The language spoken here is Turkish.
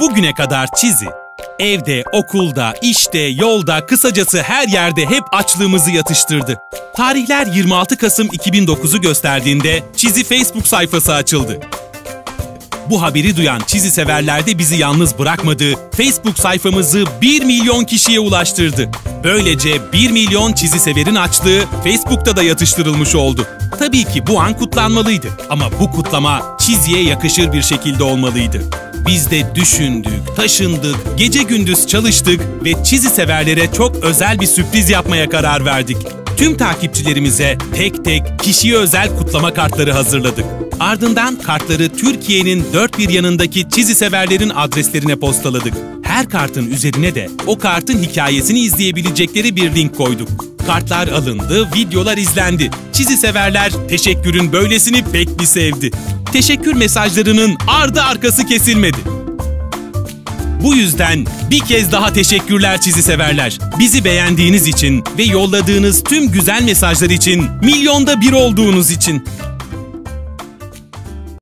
bugüne kadar çizi. Evde, okulda, işte, yolda, kısacası her yerde hep açlığımızı yatıştırdı. Tarihler 26 Kasım 2009'u gösterdiğinde Çizi Facebook sayfası açıldı. Bu haberi duyan çizi severler de bizi yalnız bırakmadı. Facebook sayfamızı 1 milyon kişiye ulaştırdı. Böylece 1 milyon çizi severin açlığı Facebook'ta da yatıştırılmış oldu. Tabii ki bu an kutlanmalıydı ama bu kutlama çiziye yakışır bir şekilde olmalıydı. Biz de düşündük, taşındık, gece gündüz çalıştık ve çizi severlere çok özel bir sürpriz yapmaya karar verdik. Tüm takipçilerimize tek tek kişiye özel kutlama kartları hazırladık. Ardından kartları Türkiye'nin dört bir yanındaki çizi severlerin adreslerine postaladık. Her kartın üzerine de o kartın hikayesini izleyebilecekleri bir link koyduk. Kartlar alındı, videolar izlendi. Çizi severler teşekkürün böylesini pek bir sevdi. Teşekkür mesajlarının ardı arkası kesilmedi. Bu yüzden bir kez daha teşekkürler çizi severler. Bizi beğendiğiniz için ve yolladığınız tüm güzel mesajlar için, milyonda bir olduğunuz için.